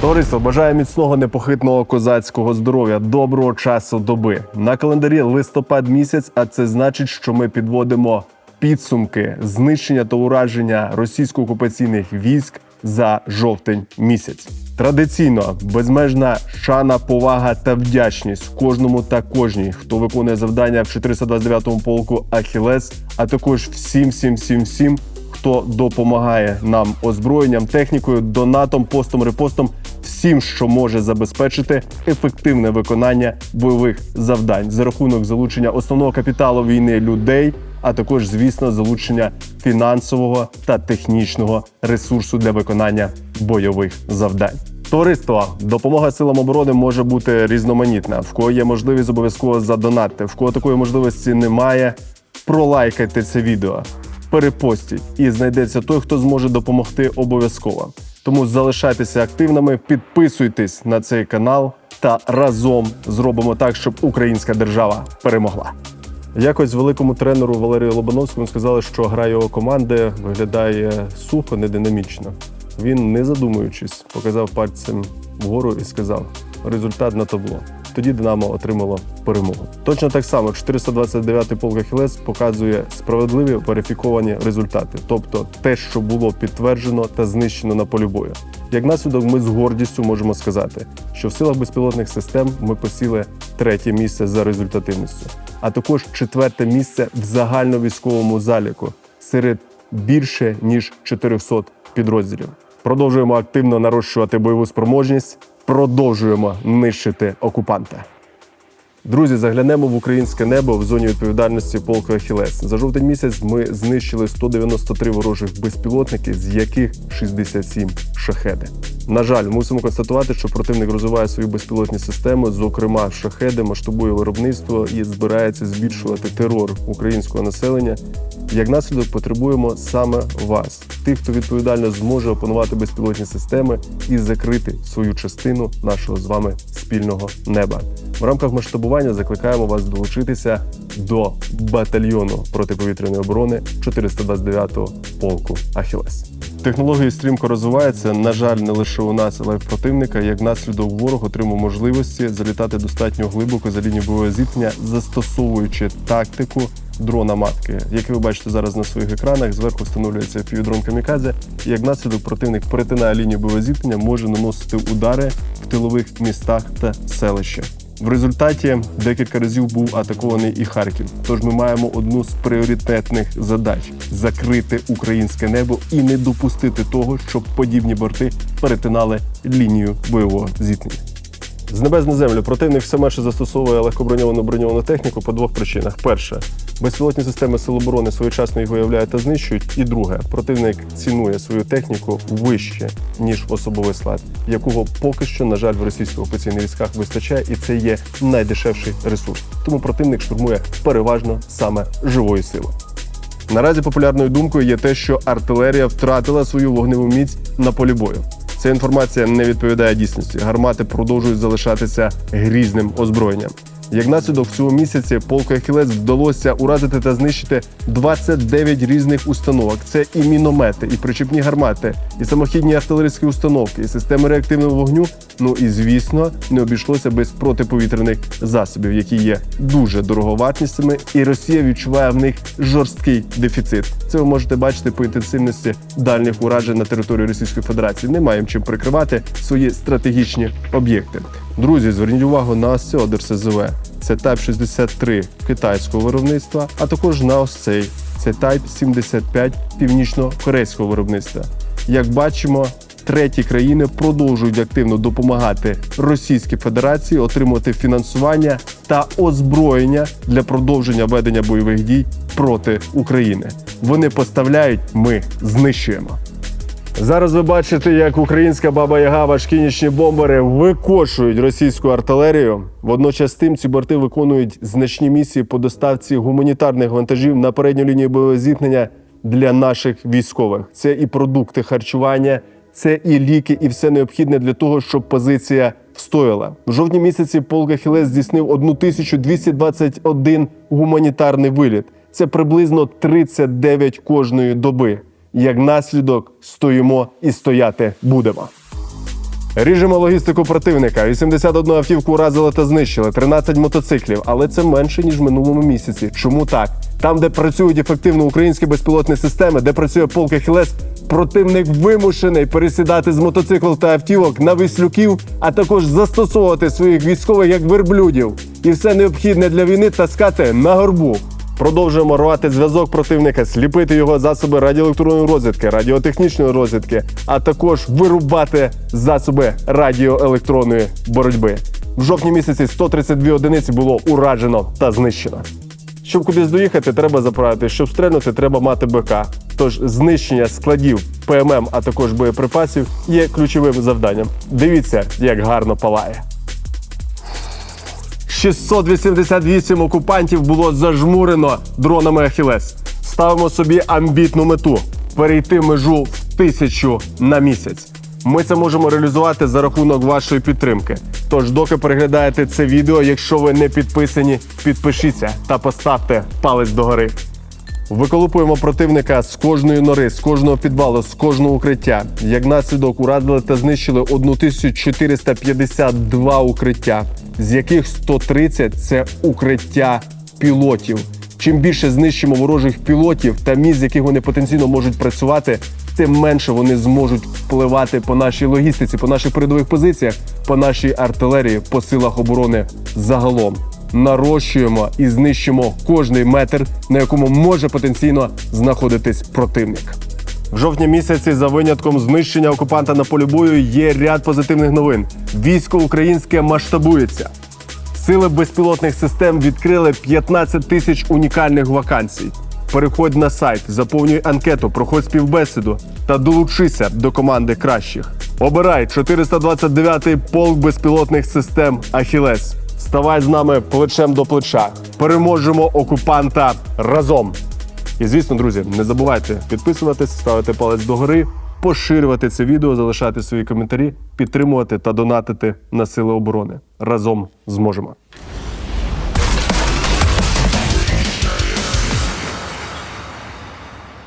Товариство бажає міцного непохитного козацького здоров'я, доброго часу доби. На календарі листопад місяць, а це значить, що ми підводимо підсумки знищення та ураження російсько-окупаційних військ за жовтень місяць. Традиційно безмежна шана, повага та вдячність кожному та кожній, хто виконує завдання в 429-му полку Ахілес, а також всім, всім, всім, всім, хто допомагає нам озброєнням, технікою, донатом, постом, репостом, всім, що може забезпечити ефективне виконання бойових завдань за рахунок залучення основного капіталу війни людей, а також, звісно, залучення фінансового та технічного ресурсу для виконання бойових завдань. Товариство, допомога силам оборони може бути різноманітна. В кого є можливість обов'язково задонатити, в кого такої можливості немає, пролайкайте це відео, перепостіть і знайдеться той, хто зможе допомогти обов'язково. Тому залишайтеся активними, підписуйтесь на цей канал та разом зробимо так, щоб українська держава перемогла. Якось великому тренеру Валерію Лобановському сказали, що гра його команди виглядає сухо, нединамічно. Він, не задумуючись, показав пальцем вгору і сказав: результат на табло. Тоді Динамо отримало перемогу. Точно так само 429-й полк Ахілес показує справедливі верифіковані результати, тобто те, що було підтверджено та знищено на полі бою. Як наслідок, ми з гордістю можемо сказати, що в силах безпілотних систем ми посіли третє місце за результативністю, а також четверте місце в загальновійськовому заліку серед більше ніж 400 підрозділів. Продовжуємо активно нарощувати бойову спроможність, продовжуємо нищити окупанта. Друзі, заглянемо в українське небо в зоні відповідальності полку Ахілес. За жовтень місяць ми знищили 193 ворожих безпілотники, з яких 67 шахеди. На жаль, мусимо констатувати, що противник розвиває свої безпілотні системи, зокрема шахеди, масштабує виробництво і збирається збільшувати терор українського населення. Як наслідок потребуємо саме вас, тих, хто відповідально зможе опанувати безпілотні системи і закрити свою частину нашого з вами спільного неба. В рамках масштабування закликаємо вас долучитися до батальйону протиповітряної оборони 429-го полку Ахілес. Технології стрімко розвиваються. На жаль, не лише у нас, але й в противника. Як наслідок ворог отримав можливості залітати достатньо глибоко за лінію бойового зіткнення, застосовуючи тактику дрона матки. Як ви бачите зараз на своїх екранах, зверху встановлюється півдрон камікадзе. І як наслідок противник перетинає лінію бойового зіткнення, може наносити удари в тилових містах та селищах. В результаті декілька разів був атакований і Харків. Тож ми маємо одну з пріоритетних задач закрити українське небо і не допустити того, щоб подібні борти перетинали лінію бойового зіткнення. З небес на землю противник все менше застосовує легкоброньовану броньовану техніку по двох причинах: перше, безпілотні системи Сил оборони своєчасно їх виявляють та знищують. І друге, противник цінує свою техніку вище ніж особовий склад, якого поки що, на жаль, в російських окупаційних військах вистачає, і це є найдешевший ресурс. Тому противник штурмує переважно саме живою силою. Наразі популярною думкою є те, що артилерія втратила свою вогневу міць на полі бою. Ця інформація не відповідає дійсності. Гармати продовжують залишатися грізним озброєнням. Як наслідок в цьому місяці полку Ахілець вдалося уразити та знищити 29 різних установок. Це і міномети, і причепні гармати, і самохідні артилерійські установки, і системи реактивного вогню. Ну і звісно, не обійшлося без протиповітряних засобів, які є дуже дороговартісними, і Росія відчуває в них жорсткий дефіцит. Це ви можете бачити по інтенсивності дальніх уражень на території Російської Федерації. Не маємо чим прикривати свої стратегічні об'єкти. Друзі, зверніть увагу на ось цього ДРСЗВ. Це Type 63 китайського виробництва, а також на ось цей. Це Type 75 північно-корейського виробництва. Як бачимо, треті країни продовжують активно допомагати Російській Федерації отримувати фінансування та озброєння для продовження ведення бойових дій проти України. Вони поставляють, ми знищуємо. Зараз ви бачите, як українська баба Яга важкі нічні бомбери викошують російську артилерію. Водночас тим ці борти виконують значні місії по доставці гуманітарних вантажів на передню лінію бойового зіткнення для наших військових. Це і продукти харчування, це і ліки, і все необхідне для того, щоб позиція встояла. В жовтні місяці полк Ахілес здійснив 1221 гуманітарний виліт. Це приблизно 39 кожної доби. Як наслідок стоїмо і стояти будемо. Ріжемо логістику противника. 81 автівку уразили та знищили, 13 мотоциклів, але це менше ніж в минулому місяці. Чому так? Там, де працюють ефективно українські безпілотні системи, де працює полк Ахілес, противник вимушений пересідати з мотоциклів та автівок на віслюків, а також застосовувати своїх військових як верблюдів. І все необхідне для війни таскати на горбу. Продовжуємо рвати зв'язок противника, сліпити його засоби радіоелектронної розвідки, радіотехнічної розвідки, а також вирубати засоби радіоелектронної боротьби. В жовтні місяці 132 одиниці було уражено та знищено. Щоб кудись доїхати, треба заправити. Щоб стрельнути, треба мати БК. Тож знищення складів ПММ, а також боєприпасів є ключовим завданням. Дивіться, як гарно палає. 688 окупантів було зажмурено дронами Ахілес. Ставимо собі амбітну мету перейти межу в тисячу на місяць. Ми це можемо реалізувати за рахунок вашої підтримки. Тож, доки переглядаєте це відео, якщо ви не підписані, підпишіться та поставте палець догори. Виколупуємо противника з кожної нори, з кожного підвалу, з кожного укриття. Як наслідок уразили та знищили 1452 укриття, з яких 130 – це укриття пілотів. Чим більше знищимо ворожих пілотів та місць, з яких вони потенційно можуть працювати, тим менше вони зможуть впливати по нашій логістиці, по наших передових позиціях, по нашій артилерії, по силах оборони загалом нарощуємо і знищимо кожний метр, на якому може потенційно знаходитись противник. В жовтні місяці, за винятком знищення окупанта на полі бою, є ряд позитивних новин. Військо українське масштабується. Сили безпілотних систем відкрили 15 тисяч унікальних вакансій. Переходь на сайт, заповнюй анкету, проходь співбесіду та долучися до команди кращих. Обирай 429-й полк безпілотних систем Ахілес. Ставай з нами плечем до плеча. Переможемо окупанта разом. І звісно, друзі, не забувайте підписуватись, ставити палець догори, поширювати це відео, залишати свої коментарі, підтримувати та донатити на сили оборони. Разом зможемо.